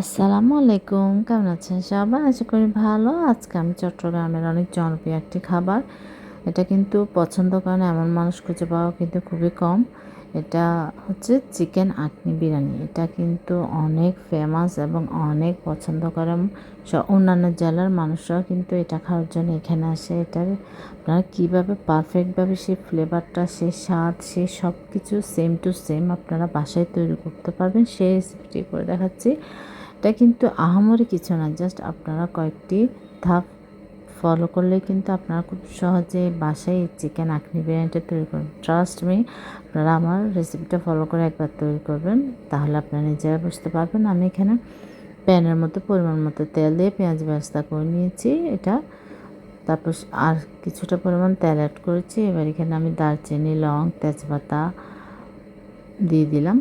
আসসালামু আলাইকুম, কেমন আছেন সবাই? আশা করি ভালো। আজকে আমি চট্টগ্রামের অনেক জনপ্রিয় একটি খাবার। এটা কিন্তু পছন্দ করেন এমন মানুষ খুঁজে পাওয়া কিন্তু খুবই কম। এটা হচ্ছে চিকেন আটনি বিরিয়ানি। এটা কিন্তু অনেক ফেমাস এবং অনেক পছন্দ করে অন্যান্য জেলার মানুষরাও কিন্তু এটা খাওয়ার জন্য এখানে আসে। এটার আপনারা কীভাবে পারফেক্টভাবে সেই ফ্লেভারটা সেই স্বাদ সেই সব কিছু সেম টু সেম আপনারা বাসায় তৈরি করতে পারবেন। সেই রেসিপিটি করে দেখাচ্ছি। এটা কিন্তু আহামরি কিছু না জাস্ট আপনারা কয়েকটি ধাপ ফলো করলে কিন্তু আপনারা খুব সহজে বাসায় চিকেন আখনি বিরিয়ানিটা তৈরি করবেন। ট্রাস্ট মি আপনারা আমার রেসিপিটা ফলো করে একবার তৈরি করবেন, তাহলে আপনারা নিজেরা বুঝতে পারবেন। আমি এখানে প্যানের মতো, পরিমাণ মতো তেল দিয়ে পেঁয়াজ ব্যবস্থা করে নিয়েছি, এটা তারপর আর কিছুটা পরিমাণ তেল অ্যাড করেছি। এবার এখানে আমি দারচিনি, লং, তেজপাতা দিয়ে দিলাম।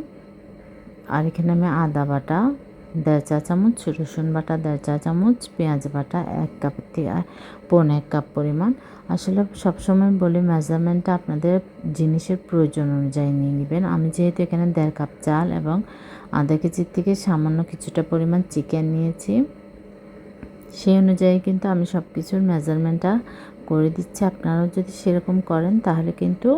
আর এখানে আমি আদা বাটা দেড় চা চামচ রসুন বাটা, দেড় চা চামচ পেঁয়াজ বাটা, এক কাপ থেকে পৌনে এক কাপ পরিমাণ। আসলে সবসময় বলি মেজারমেন্টটা আপনাদের জিনিসের প্রয়োজন অনুযায়ী নিয়ে নেবেন। আমি যেহেতু এখানে দেড় কাপ চাল এবং আধা কেজির থেকে সামান্য কিছুটা পরিমাণ চিকেন নিয়েছি, সেই অনুযায়ী কিন্তু আমি সব কিছুর মেজারমেন্টটা করে দিচ্ছি। আপনারাও যদি সেরকম করেন তাহলে কিন্তু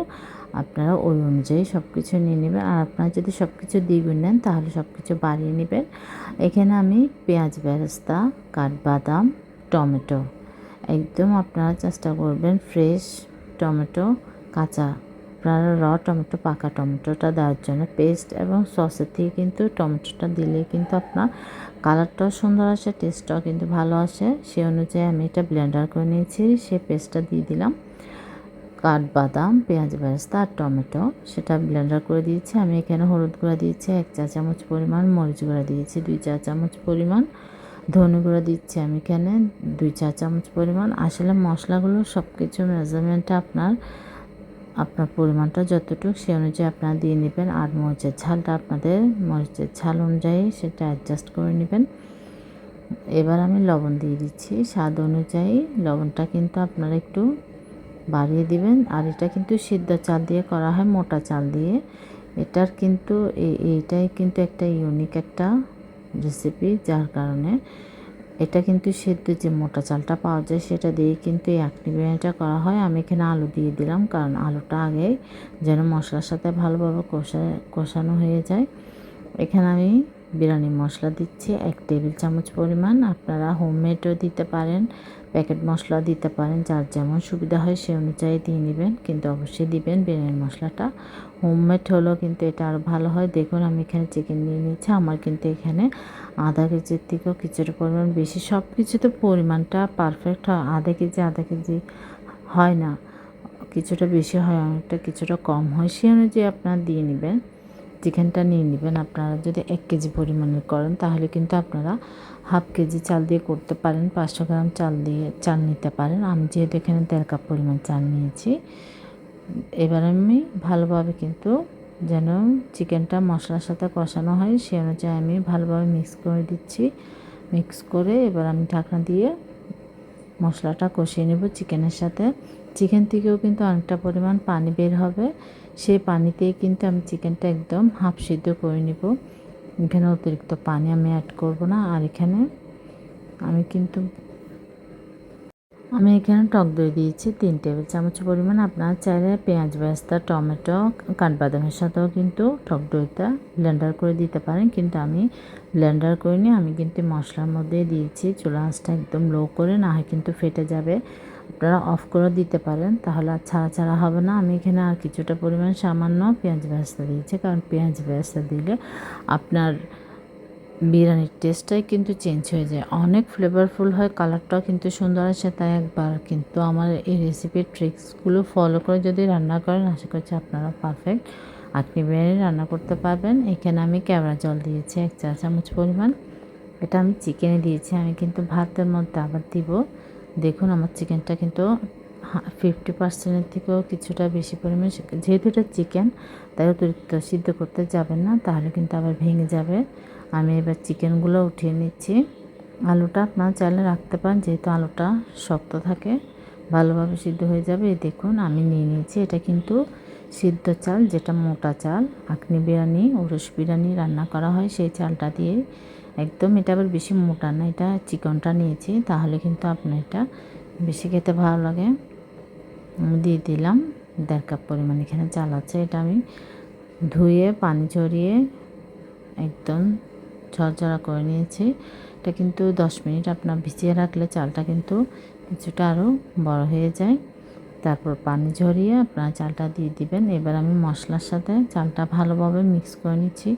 আপনারা ওই অনুযায়ী সব কিছু নিয়ে নেবেন। আর আপনারা যদি সব কিছু দ্বিগুণ নেন, তাহলে সব কিছু বাড়িয়ে নেবেন। এখানে আমি পেঁয়াজ বেরেস্তা, কাঠবাদাম, টমেটো একদম আপনারা চেষ্টা করবেন ফ্রেশ টমেটো, কাঁচা। আপনারা র টমেটো, পাকা টমেটোটা দেওয়ার জন্য পেস্ট এবং সসের থেকে কিন্তু টমেটোটা দিলে কিন্তু আপনার কালারটাও সুন্দর আসে টেস্টটাও কিন্তু ভালো আসে। সেই অনুযায়ী আমি এটা ব্লেন্ডার করে নিয়েছি, সে পেস্টটা দিয়ে দিলাম। কাঠবাদাম পেঁয়াজ বেরেস্তা আর টমেটো। সেটা ব্লেন্ডার করে দিয়েছি। আমি এখানে হলুদ গুঁড়া দিয়েছি, এক চা চামচ পরিমাণ। মরিচ গুঁড়া দিয়েছি, দুই চা চামচ পরিমাণ। ধনে গুঁড়া দিচ্ছি আমি এখানে, দুই চা চামচ পরিমাণ। আসলে মশলাগুলো সব কিছু মেজারমেন্টটা আপনার আপনার পরিমাণটা যতটুকু সে অনুযায়ী আপনারা দিয়ে নেবেন। আর মরিচের ঝালটা আপনাদের মরিচের ঝাল অনুযায়ী সেটা অ্যাডজাস্ট করে নেবেন। এবার আমি লবণ দিয়ে দিচ্ছি। স্বাদ অনুযায়ী লবণটা কিন্তু আপনারা একটু বাড়িয়ে দিবেন। আর এটা কিন্তু সিদ্ধ চাল দিয়ে করা হয়, মোটা চাল দিয়ে। এটার কিন্তু এইটাই কিন্তু একটা ইউনিক একটা রেসিপি যার কারণে এটা কিন্তু সেদ্ধ যে মোটা চালটা পাওয়া যায় সেটা দিয়ে কিন্তু এই আখনি বিরিয়ানিটা করা হয়। আমি এখানে আলু দিয়ে দিলাম, কারণ আলুটা আগে যেন মশলার সাথে ভালোভাবে কষা, কষানো হয়ে যায়। এখানে আমি বিরিয়ানি মশলা দিচ্ছি, এক টেবিল চামচ পরিমাণ। আপনারা হোমমেডও দিতে পারেন প্যাকেট মশলা দিতে পারেন, যার যেমন সুবিধা হয় সে অনুযায়ী দিয়ে নেবেন। কিন্তু অবশ্যই দিবেন বিরিয়ানি মশলাটা। হোমমেড হলেও কিন্তু এটা আরও ভালো হয়। দেখুন, আমি এখানে চিকেন নিয়ে নিচ্ছি আমার কিন্তু এখানে আধা কেজির থেকেও কিছুটা পরিমাণ বেশি। সব কিছুতে পরিমাণটা পারফেক্ট হয়। আধা কেজি আধা কেজি হয় না। কিছুটা বেশি হয়, অনেকটা কিছুটা কম হয়। সে অনুযায়ী আপনারা দিয়ে নেবেন। চিকেনটা নিয়ে নেবেন। আপনারা যদি এক কেজি পরিমাণের করেন, তাহলে কিন্তু আপনারা হাফ কেজি চাল দিয়ে করতে পারেন, পাঁচশো গ্রাম চাল দিয়ে চাল নিতে পারেন। আমি যেহেতু এখানে দেড় কাপ পরিমাণ চাল নিয়েছি, এবার আমি ভালোভাবে কিন্তু যেন চিকেনটা মশলার সাথে কষানো হয়, সে অনুযায়ী আমি ভালোভাবে মিক্স করে দিচ্ছি। মিক্স করে এবার আমি ঢাকনা দিয়ে মশলাটা কষিয়ে নেব চিকেনের সাথে। চিকেন থেকেও কিন্তু অনেকটা পরিমাণ পানি বের হবে। সেই পানিতেই কিন্তু আমি চিকেনটা একদম হাফ সিদ্ধ করে নেব। এখানে অতিরিক্ত পানি আমি অ্যাড করব না। আর এখানে আমি কিন্তু, আমি এখানে টক দই দিয়েছি তিন টেবিল চামচ পরিমাণ। আপনারা চাইলে পেঁয়াজ বেস্তা টমেটো, কাঠবাদামের সাথেও কিন্তু টক দইটা ব্লেন্ডার করে দিতে পারেন। কিন্তু আমি ব্লেন্ডার করিনি, আমি কিন্তু মশলার মধ্যে দিয়েছি। চুলা একদম লো করে, না হয় কিন্তু ফেটে যাবে। আপনারা অফ করে দিতে পারেন, তাহলে আর ছাড়া ছাড়া হবে না। আমি এখানে আর কিছুটা পরিমাণ সামান্য পেঁয়াজ বেস্তা দিয়েছি, কারণ পেঁয়াজ বেস্তা দিলে আপনার বিরিয়ানির টেস্টটাই কিন্তু চেঞ্জ হয়ে যায়। অনেক ফ্লেভারফুল হয় কালারটাও কিন্তু সুন্দর আসে, তাই একবার কিন্তু আমার এই রেসিপির ট্রিক্সগুলো ফলো করে যদি রান্না করেন, আশা করছি আপনারা পারফেক্ট আপনি বিরিয়ানি রান্না করতে পারবেন। এখানে আমি ক্যামেরা জল দিয়েছি, এক চা চামচ পরিমাণ। এটা আমি চিকেনে দিয়েছি, আমি কিন্তু ভাতের মধ্যে আবার দিব। দেখুন, আমার চিকেনটা কিন্তু ফিফটি পার্সেন্টের থেকেও কিছুটা বেশি পরিমাণ যেহেতু এটা চিকেন তাই অতিরিক্ত সিদ্ধ করতে যাবেন না, তাহলে কিন্তু আবার ভেঙে যাবে। আমি এবার চিকেনগুলো উঠিয়ে নিচ্ছি। আলুটা আপনার চাইলে রাখতে পারেন, যেহেতু আলুটা শক্ত থাকে, ভালোভাবে সিদ্ধ হয়ে যাবে। দেখুন, আমি নিয়ে নিয়েছি। এটা কিন্তু সিদ্ধ চাল, যেটা মোটা চাল, আখনি বিরিয়ানি, ওরস বিরিয়ানি রান্না করা হয়, সেই চালটা দিয়ে একদম এটা আবার বেশি মোটা না, এটা চিকনটা নিয়েছি, তাহলে কিন্তু আপনার এটা বেশি খেতে ভালো লাগে। দিয়ে দিলাম, দেড় কাপ পরিমাণ এখানে চাল আছে, এটা আমি ধুয়ে, পানি ঝরিয়ে একদম ঝরঝরা করে নিয়েছি। এটা কিন্তু দশ মিনিট আপনার ভিজিয়ে রাখলে চালটা কিন্তু কিছুটা আরও বড় হয়ে যায়। তারপর পানি ঝরিয়ে আপনার চালটা দিয়ে দিবেন। এবার আমি মশলার সাথে চালটা ভালোভাবে মিক্স করে নিচ্ছি।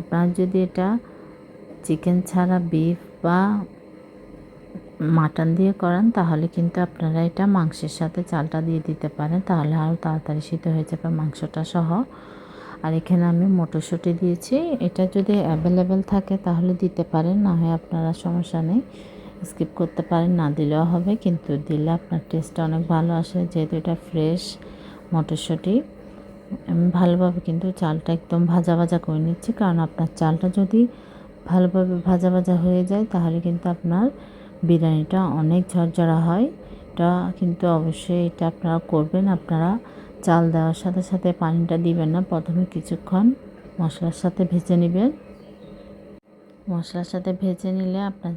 আপনার যদি এটা চিকেন ছাড়া বিফ বা মাটন দিয়ে করেন, তাহলে কিন্তু আপনারা এটা মাংসের সাথে চালটা দিয়ে দিতে পারেন। তাহলে আরও তাড়াতাড়ি সিদ্ধ হয়ে যাবে মাংসটা সহ। আর এখানে আমি মটরশুঁটি দিয়েছি। এটা যদি অ্যাভেলেবেল থাকে তাহলে দিতে পারেন, না হয় আপনারা সমস্যা নেই। স্কিপ করতে পারেন, না দিলেও হবে, কিন্তু দিলে আপনার টেস্টটা অনেক ভালো আসে। যেহেতু এটা ফ্রেশ মটরশুঁটি আমি ভালোভাবে কিন্তু চালটা একদম ভাজা ভাজা করে নিচ্ছি। কারণ আপনার চালটা যদি ভালোভাবে ভাজা ভাজা হয়ে যায়, তাহলে কিন্তু আপনার বিরিয়ানিটা অনেক ঝরঝরা হয়। এটা কিন্তু অবশ্যই এটা আপনারা করবেন, আপনারা চাল দেওয়ার সাথে সাথে পানিটা দিবেন না, প্রথমে কিছুক্ষণ মশলার সাথে ভেজে নেবেন। মশলার সাথে ভেজে নিলে আপনার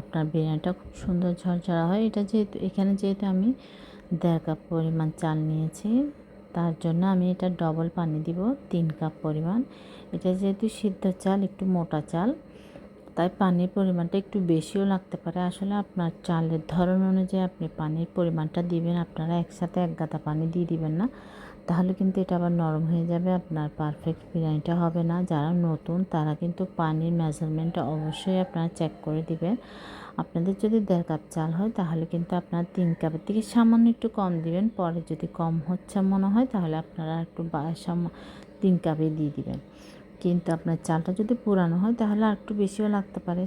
আপনার বিরিয়ানিটা খুব সুন্দর ঝরঝরা হয়। এটা যেহেতু, এখানে যেহেতু আমি দেড় কাপ পরিমাণ চাল নিয়েছি তার জন্য আমি এটা ডবল পানি দিব, তিন কাপ পরিমাণ। এটা যেহেতু সিদ্ধ চাল, একটু মোটা চাল, তাই পানির পরিমাণটা একটু বেশিও লাগতে পারে। আসলে আপনার চালের ধরন অনুযায়ী আপনি পানির পরিমাণটা দিবেন, আপনারা একসাথে এক গাদা পানি দিয়ে দিবেন না। তাহলে কিন্তু এটা আবার নরম হয়ে যাবে, আপনার পারফেক্ট বিরিয়ানিটা হবে না। যারা নতুন, তারা কিন্তু পানির মেজারমেন্টটা অবশ্যই আপনারা চেক করে দিবেন। আপনাদের যদি দেড় কাপ চাল হয়, তাহলে কিন্তু আপনার তিন কাপের থেকে সামান্য একটু কম দিবেন। পরে যদি কম হচ্ছে মনে হয়, তাহলে আপনারা একটু তিন কাপে দিয়ে দিবেন। কিন্তু আপনার চালটা যদি পুরানো হয়, তাহলে আর একটু বেশিও লাগতে পারে।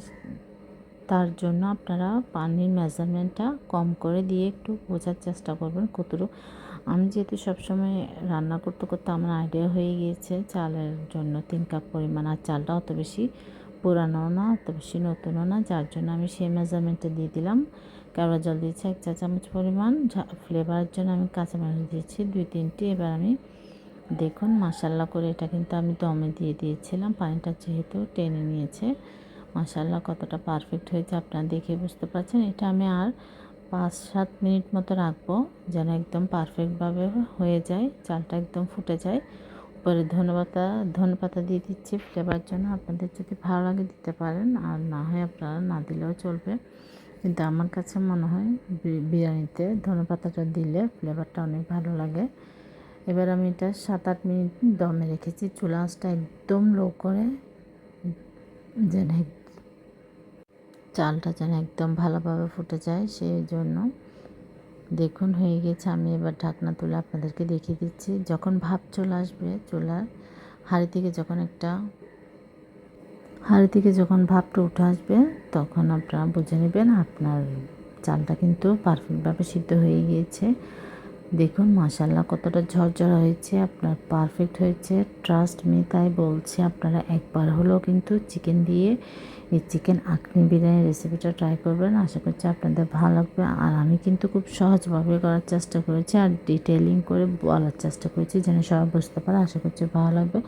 তার জন্য আপনারা পানির মেজারমেন্টটা কম করে দিয়ে একটু বোঝার চেষ্টা করবেন কতটুকু। আমি যেহেতু সবসময় রান্না করতে করতে আমার আইডিয়া হয়ে গিয়েছে, চালের জন্য তিন কাপ পরিমাণ, আর চালটা অত বেশি পুরানো না অত বেশি নতুনও না, যার জন্য আমি সেই মেজারমেন্টটা দিয়ে দিলাম। কেওড়া জল দিয়েছি এক চা চামচ পরিমাণ ফ্লেভারের জন্য আমি কাঁচামরিচ দিয়েছি দুই তিনটি। এবার আমি দেখুন মাসাল্লা করে এটা কিন্তু আমি দমে দিয়ে দিয়েছিলাম, পানিটা যেহেতু টেনে নিয়েছে। মাসাল্লা কতটা পারফেক্ট হয়েছে আপনারা দেখে বুঝতে পারছেন। এটা আমি আর পাঁচ সাত মিনিট মতো রাখব, যেন একদম পারফেক্টভাবে হয়ে যায়, চালটা একদম ফুটে যায়। উপরে ধনেপাতা ধনেপাতা দিয়ে দিচ্ছি ফ্লেভার জন্য আপনাদের যদি ভালো লাগে দিতে পারেন, আর না হয় আপনারা না দিলেও চলবে। কিন্তু আমার কাছে মনে হয় বিরিয়ানিতে ধনেপাতাটা দিলে ফ্লেভারটা অনেক ভালো লাগে। এবার আমি এটা সাত আট মিনিট দমে রেখেছি, চুলা আঁচটা একদম লো করে যেন চালটা যেন একদম ভালোভাবে ফুটে যায়, সেই জন্য দেখুন, হয়ে গেছে। আমি এবার ঢাকনা তুলে আপনাদেরকে দেখিয়ে দিচ্ছি। যখন ভাপ চলে আসবে চুলার হাঁড়ি থেকে যখন একটা হাঁড়ি থেকে যখন ভাপটা উঠে আসবে, তখন আপনারা বুঝে নেবেন আপনার চালটা কিন্তু পারফেক্টভাবে সিদ্ধ হয়ে গিয়েছে। দেখুন মাসাল্লাহ কতটা ঝরঝরা হয়েছে, আপনার পারফেক্ট হয়েছে। ট্রাস্ট মি তাই বলছি, আপনারা একবার হলেও কিন্তু চিকেন দিয়ে এই চিকেন আখনি বিরিয়ানি রেসিপিটা ট্রাই করবেন। আশা করছি আপনাদের ভালো লাগবে। আর আমি কিন্তু খুব সহজভাবে করার চেষ্টা করেছি আর ডিটেলিং করে বলার চেষ্টা করেছি যেন সবাই বুঝতে পারে। আশা করছি ভালো লাগবে।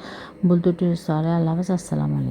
বলতে সরে আল্লাহ হাফেজ, আসসালামু আলাইকুম।